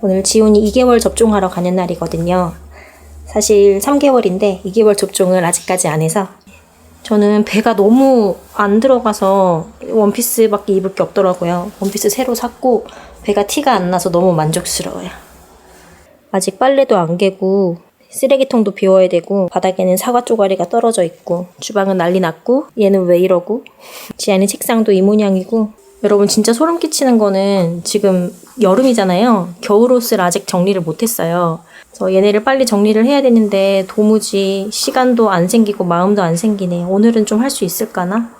오늘 지훈이 2개월 접종하러 가는 날이거든요. 사실 3개월인데 2개월 접종을 아직까지 안 해서 저는 배가 너무 안 들어가서 원피스밖에 입을 게 없더라고요. 원피스 새로 샀고 배가 티가 안 나서 너무 만족스러워요. 아직 빨래도 안 개고 쓰레기통도 비워야 되고 바닥에는 사과 쪼가리가 떨어져 있고 주방은 난리 났고 얘는 왜 이러고 지안이 책상도 이 모양이고 여러분 진짜 소름 끼치는 거는 지금 여름이잖아요. 겨울 옷을 아직 정리를 못했어요. 그래서 얘네를 빨리 정리를 해야 되는데 도무지 시간도 안 생기고 마음도 안 생기네. 오늘은 좀 할 수 있을까나?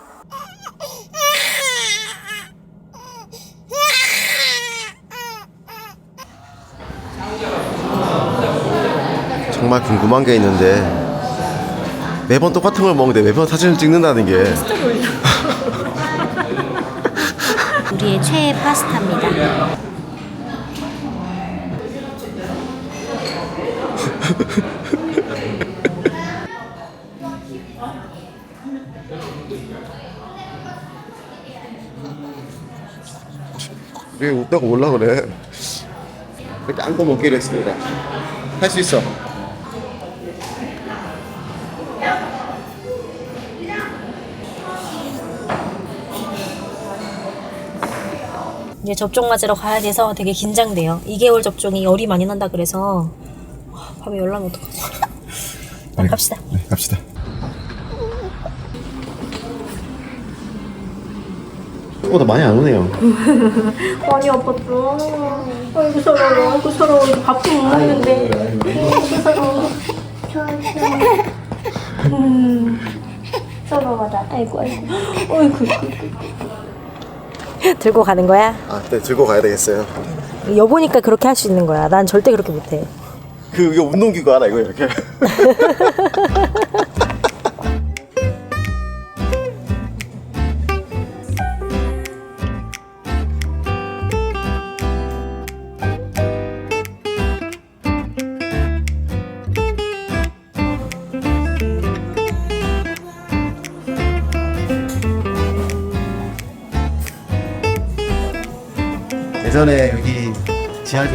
정말 궁금한 게 있는데 매번 똑같은 걸 먹는데 매번 사진을 찍는다는 게 우리의 최애 파스타입니다. 왜 웃다가 올라 그래? 이렇게 안고 먹기로 했습니다. 할 수 있어 이제 접종 맞으러 가야 돼서 되게 긴장돼요. 2개월 접종이 열이 많이 난다 그래서 와, 밤에 열 나면 어떡하지? 일단 갑시다. 네 갑시다 생각보다 많이 안 오네요 많이 아팠어. 아이고 서러워. 아이고 서러워. 이거 밥도 못 먹는데. 아이고 서러워. 음, 서러워라. 아이고 아이고. 아이고. 들고 가는 거야? 아 네 들고 가야 되겠어요 여보니까 그렇게 할 수 있는 거야. 난 절대 그렇게 못해. 그 이거 운동기구 알아 이거 이렇게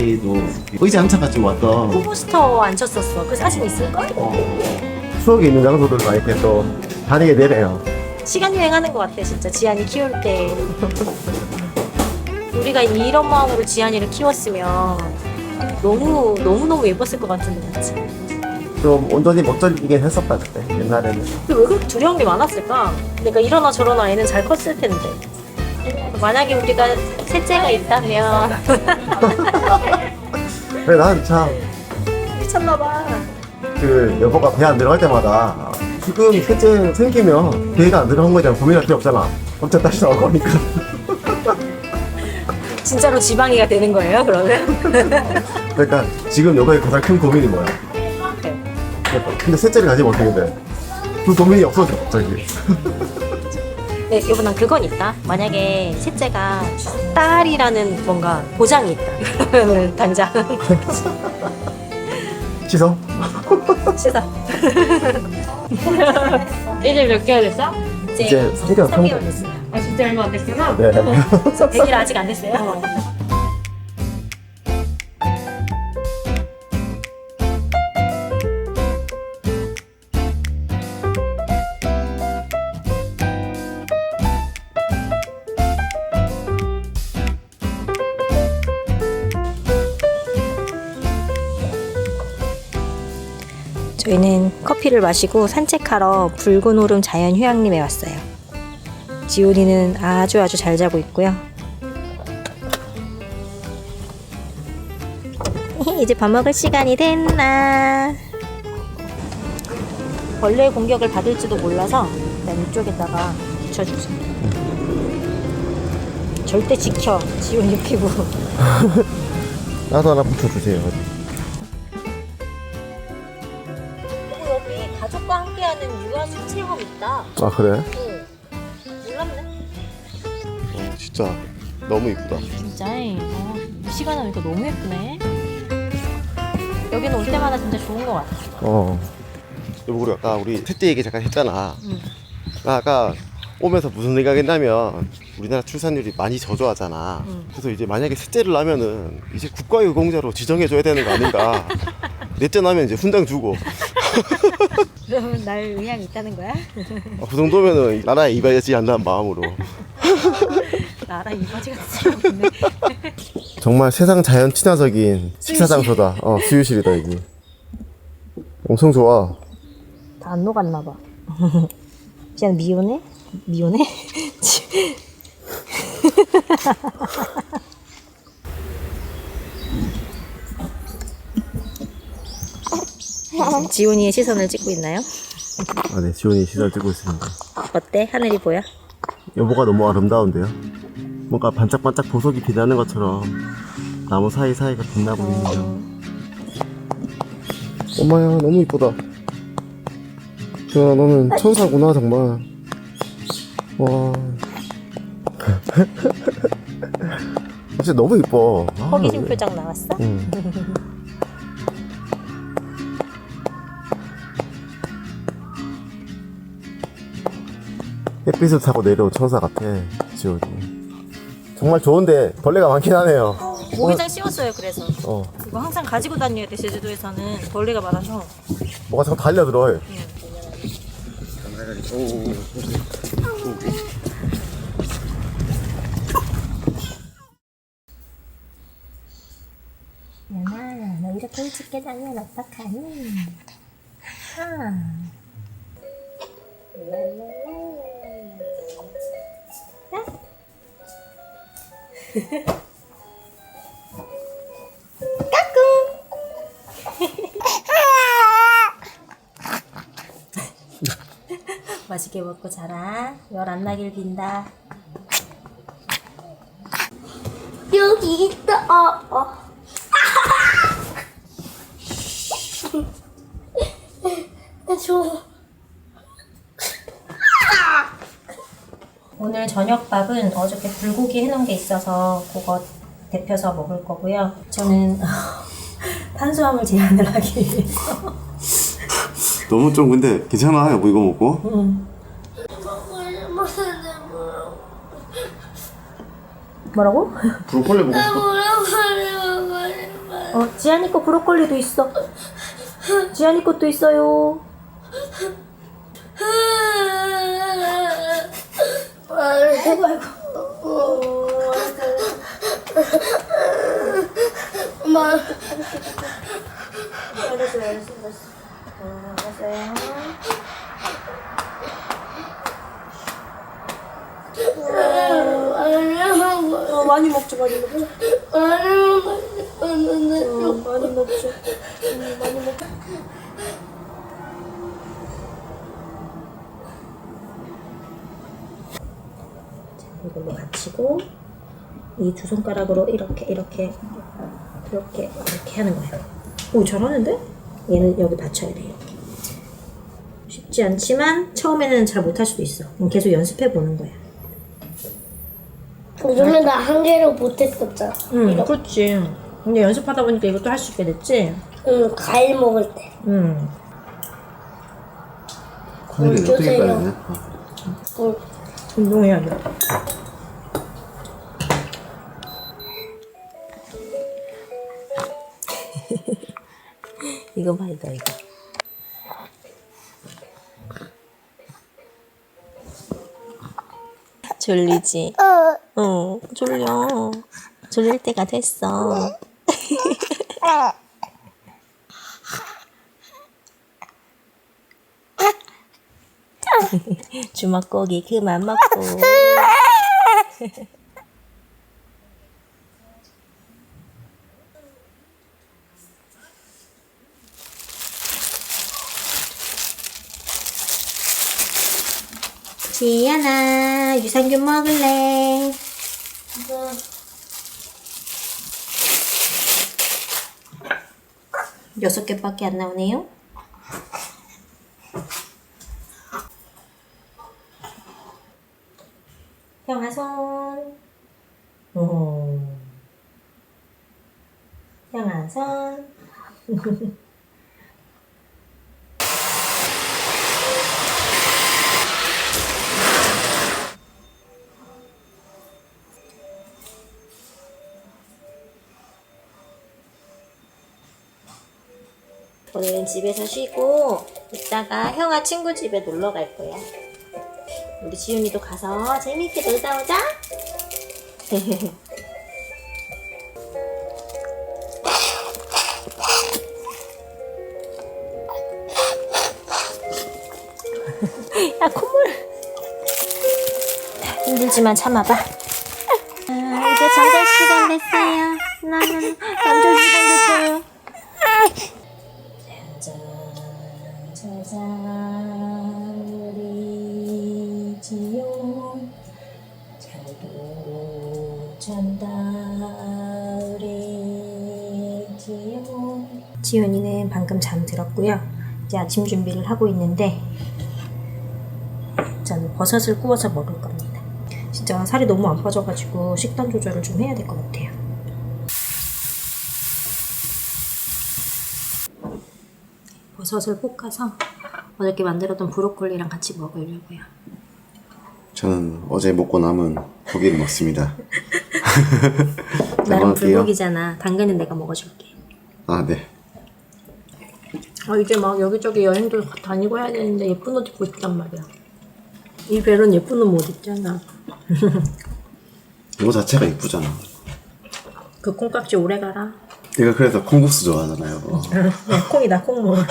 지하리도 의자 한차 가지고 왔던 포스터 안 쳤었어. 그 사진 있을걸? 추억이 있는 장소들 많이 또 다니게 되네요. 시간 여행하는 것 같아 진짜 지안이 키울 때 우리가 이런 마음으로 지안이를 키웠으면 너무 너무 너무 예뻤을 것 같은데 맞지? 좀 온전히 멋져지긴 했었다 그때 옛날에는. 근데 왜 그렇게 두려움이 많았을까? 내가 이러나 저러나 애는 잘 컸을 텐데 만약에 우리가 셋째가 있다면 그래 난참 미쳤나봐 그 여보가 배 안 들어갈 때마다 지금 셋째 생기면 배가 안 들어간 거에 대한 고민할 필요 없잖아. 어차피 다시 나올 거니까. 진짜로 지방이가 되는 거예요 그러면? 그러니까 지금 여보의 가장 큰 고민이 뭐야? 근데 셋째를 가지면 어떻게 돼? 그 고민이 없어져 갑자기. 네, 여보 난 그건 있다. 만약에 셋째가 딸이라는 뭔가 보장이 있다. 그러면 당장 취소? 시사. 이제 몇 개월 됐어? 이제 3개월 3개월 됐어요. 아 진짜 얼마 안 됐구나. 네. 100일 아직 안 됐어요. 커피를 마시고 산책하러 붉은 오름 자연 휴양림에 왔어요. 지훈이는 아주 아주 잘 자고 있고요. 이제 밥 먹을 시간이 됐나? 벌레 공격을 받을지도 몰라서 일단 이쪽에다가 붙여주세요. 절대 지켜, 지훈이 피부. 나도 하나 붙여주세요. 아 그래? 응. 몰랐네. 진짜 너무 이쁘다. 진짜 어, 이 시간에 오니까 너무 예쁘네. 여기는 올 때마다 진짜 좋은 것 같아. 어. 여보 우리 아까 우리 셋째 얘기 잠깐 했잖아. 응. 나 아까 오면서 무슨 생각했냐면 우리나라 출산율이 많이 저조하잖아. 그래서 이제 만약에 셋째를 낳으면은 이제 국가유공자로 지정해줘야 되는 거 아닌가. 넷째 낳으면 이제 훈장 주고 그러면 날 의향이 있다는 거야? 어, 그 정도면은 나라에 이바지 한다는 마음으로. 나라 이바지 같은 사람인데. 정말 세상 자연 친화적인 식사 장소다. 어 수유실이다 여기. 엄청 좋아. 다 안 녹았나 봐. 그냥 미운해? 미운해? 지훈이의 시선을 찍고 있나요? 아, 네, 지원이 시설 찍고 있습니다. 어때? 하늘이 보여? 여보가 너무 아름다운데요? 뭔가 반짝반짝 보석이 빛나는 것처럼 나무 사이사이가 빛나 보이네요. 엄마야, 너무 이쁘다. 지원아, 너는 천사구나, 정말. 와. 진짜 너무 이뻐. 아, 호기심 표정 나왔어? 응. 햇빛을 타고 내려온 천사 같아, 지원이. 정말 좋은데 벌레가 많긴 하네요. 모기장 씌웠어요 그래서 어, 이거 항상 가지고 다녀야 돼 제주도에서는 벌레가 많아서 뭐가 자꾸 달려들어. 연아 너 이렇게 일찍 깨자면 어떡하니? 하. 맛있게 먹고 자라. 열 안 나길 빈다. 여기 있다. 어, 어. 나 좋아. 오늘 저녁밥은 어저께 불고기 해놓은 게 있어서 그거 데펴서 먹을 거고요. 저는 탄수화물 제한을 하기 위해서 너무 좀 근데 괜찮아, 여보 이거 먹고? 뭐라고? 브로콜리 먹고 싶어? 어, 지안이 거 브로콜리도 있어. 지안이 것도 있어요. 아이고 아이고. 엄마, 알았어 알았어 알았어. 어, 알았어요. 어, 많이 먹죠 많이 먹죠. 어, 많이 먹죠. 음, 많이 먹죠. 이걸로 받치고 이 두 손가락으로 이렇게 이렇게 이렇게 이렇게 하는 거예요. 오 잘하는데? 얘는 여기 받쳐야 돼 이렇게. 쉽지 않지만 처음에는 잘 못할 수도 있어. 계속 연습해 보는 거야. 요즘에 나 한 개로 못했었잖아. 응, 그렇지. 근데 연습하다 보니까 이것도 할 수 있게 됐지. 응, 과일 먹을 때. 응. 과일을 어떻게 어떻게 돼? 돼? 응. 운동해야 돼. 이거 봐, 이거, 이거. 졸리지? 응, 졸려. 졸릴 때가 됐어. 주먹고기 그만 먹고. 지연아, 유산균 먹을래? 여섯 개밖에 안 나오네요. 형아 손. 오. 형아 손. 오늘은 집에서 쉬고 이따가 형아 친구 집에 놀러 갈 거야. 우리 지윤이도 가서 재밌게 놀다 오자. 야 콧물. 힘들지만 참아봐. 아, 이제 잠잘 시간 됐어요. 나는 잠잘 시간 됐어요. 방금 잠들었고요. 이제 아침 준비를 하고 있는데 저는 버섯을 구워서 먹을 겁니다. 진짜 살이 너무 안 빠져가지고 식단 조절을 좀 해야 될 것 같아요. 버섯을 볶아서 어저께 만들었던 브로콜리랑 같이 먹으려고요. 저는 어제 먹고 남은 고기를 먹습니다. 잘 나름. 불고기잖아. 당근은 내가 먹어줄게. 아, 네. 아 이제 막 여기저기 여행도 다니고 해야 되는데 예쁜 옷 입고 싶단 말이야. 이 별은 예쁜 옷 못 입잖아. 이거 자체가 이쁘잖아. 그 콩깍지 오래 가라. 내가 그래서 콩국수 좋아하잖아요. 야, 콩이다 콩물.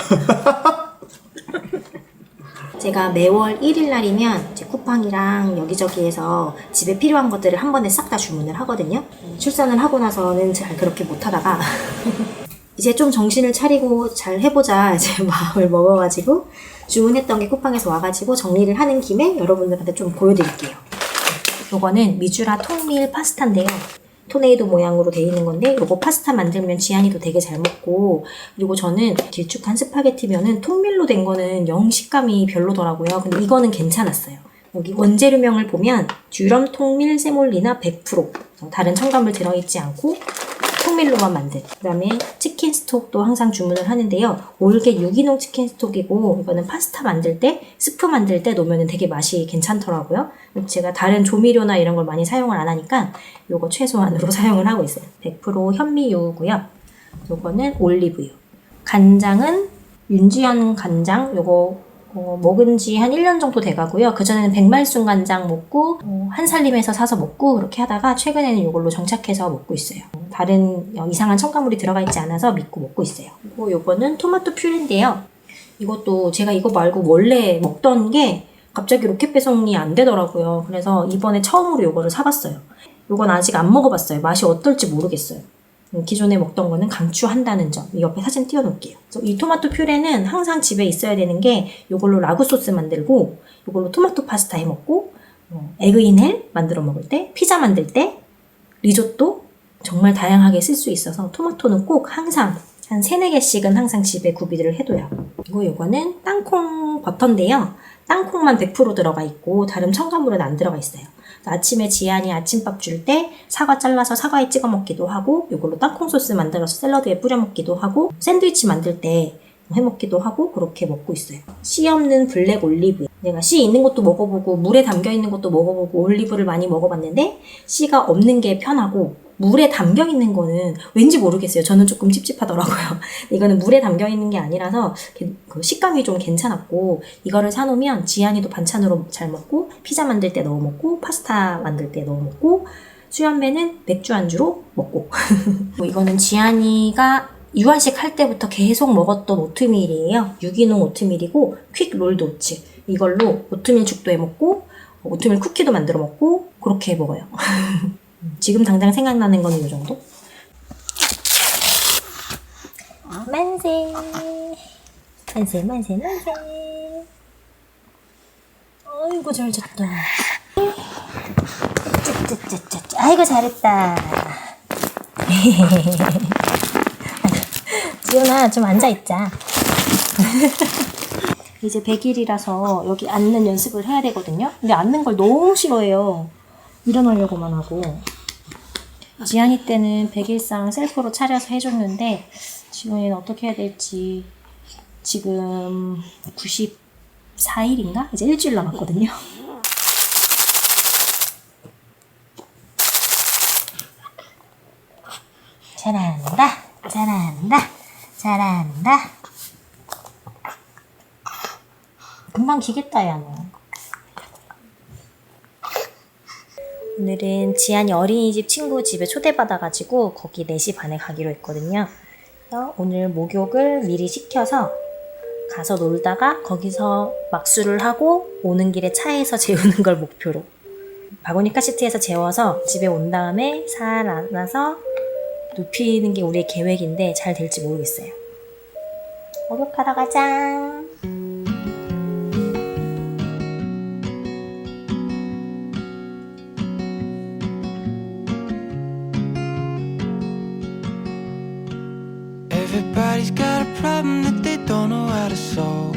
제가 매월 1일 날이면 이제 쿠팡이랑 여기저기에서 집에 필요한 것들을 한 번에 싹 다 주문을 하거든요. 출산을 하고 나서는 잘 그렇게 못 하다가 이제 좀 정신을 차리고 잘 해보자 이제 마음을 먹어가지고 주문했던 게 쿠팡에서 와가지고 정리를 하는 김에 여러분들한테 좀 보여드릴게요. 요거는 미주라 통밀 파스타인데요. 토네이도 모양으로 돼 있는 건데 요거 파스타 만들면 지안이도 되게 잘 먹고 그리고 저는 길쭉한 스파게티면은 통밀로 된 거는 영 식감이 별로더라고요. 근데 이거는 괜찮았어요. 여기 원재료명을 보면 듀럼 통밀 세몰리나 100% 다른 첨가물 들어있지 않고 통밀로만 만든. 그 다음에 치킨 스톡도 항상 주문을 하는데요. 올게 유기농 치킨 스톡이고, 이거는 파스타 만들 때, 스프 만들 때 놓으면 되게 맛이 괜찮더라고요. 제가 다른 조미료나 이런 걸 많이 사용을 안 하니까, 요거 최소한으로 사용을 하고 있어요. 100% 현미유고요. 요거는 올리브유. 간장은 윤지연 간장, 요거 어, 먹은 지 한 1년 정도 돼가고요. 그전에는 백말순 간장 먹고, 어, 한살림에서 사서 먹고, 그렇게 하다가 최근에는 이걸로 정착해서 먹고 있어요. 다른 어, 이상한 첨가물이 들어가 있지 않아서 믿고 먹고 있어요. 그리고 요거는 토마토 퓨레인데요. 이것도 제가 이거 말고 원래 먹던 게 갑자기 로켓 배송이 안 되더라고요. 그래서 이번에 처음으로 요거를 사봤어요. 요건 아직 안 먹어봤어요. 맛이 어떨지 모르겠어요. 음, 기존에 먹던 거는 강추한다는 점. 이 옆에 사진 띄워놓을게요. 이 토마토 퓨레는 항상 집에 있어야 되는 게 이걸로 라구 소스 만들고 이걸로 토마토 파스타 해 먹고 어, 에그인헬 만들어 먹을 때 피자 만들 때 리조또 정말 다양하게 쓸 수 있어서 토마토는 꼭 항상 한 3, 4개씩은 항상 집에 구비를 해둬요. 그리고 요거는 땅콩 버터인데요. 땅콩만 100% 들어가 있고 다른 첨가물은 안 들어가 있어요. 아침에 지안이 아침밥 줄 때 사과 잘라서 사과에 찍어 먹기도 하고 이걸로 땅콩 소스 만들어서 샐러드에 뿌려 먹기도 하고 샌드위치 만들 때 해먹기도 하고 그렇게 먹고 있어요. 씨 없는 블랙 올리브. 내가 씨 있는 것도 먹어보고 물에 담겨 있는 것도 먹어보고 올리브를 많이 먹어봤는데 씨가 없는 게 편하고 물에 담겨 있는 거는 왠지 모르겠어요. 저는 조금 찝찝하더라고요. 이거는 물에 담겨 있는 게 아니라서 그- 그 식감이 좀 괜찮았고 이거를 사놓으면 지안이도 반찬으로 잘 먹고 피자 만들 때 넣어 먹고 파스타 만들 때 넣어 먹고 수연배는 맥주 안주로 먹고 뭐 이거는 지안이가 유아식 할 때부터 계속 먹었던 오트밀이에요. 유기농 오트밀이고 퀵 롤드 오츠. 이걸로 오트밀 죽도 해 먹고 오트밀 쿠키도 만들어 먹고 그렇게 먹어요. 지금 당장 생각나는 건 이 정도? 아, 만세. 만세, 만세, 만세. 아이고, 잘 잤다. 짜짜짜짜. 아이고, 잘했다. 지훈아, 좀 앉아있자. 이제 100일이라서 여기 앉는 연습을 해야 되거든요. 근데 앉는 걸 너무 싫어해요. 일어나려고만 하고 지안이 때는 백일상 셀프로 차려서 해줬는데 지금은 어떻게 해야 될지 지금 94일인가? 이제 일주일 남았거든요. 잘한다, 잘한다, 잘한다. 금방 기겠다, 야, 너. 오늘은 지안이 어린이집 친구 집에 초대받아가지고 거기 4시 반에 가기로 했거든요. 그래서 오늘 목욕을 미리 시켜서 가서 놀다가 거기서 막수를 하고 오는 길에 차에서 재우는 걸 목표로 바구니 카 시트에서 재워서 집에 온 다음에 살 안아서 눕히는 게 우리의 계획인데 잘 될지 모르겠어요. 목욕하러 가자. Everybody's got a problem that they don't know how to solve.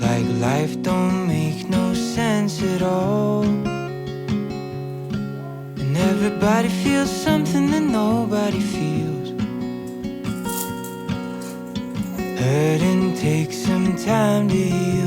Like life don't make no sense at all. And everybody feels something that nobody feels. Hurting takes some time to heal.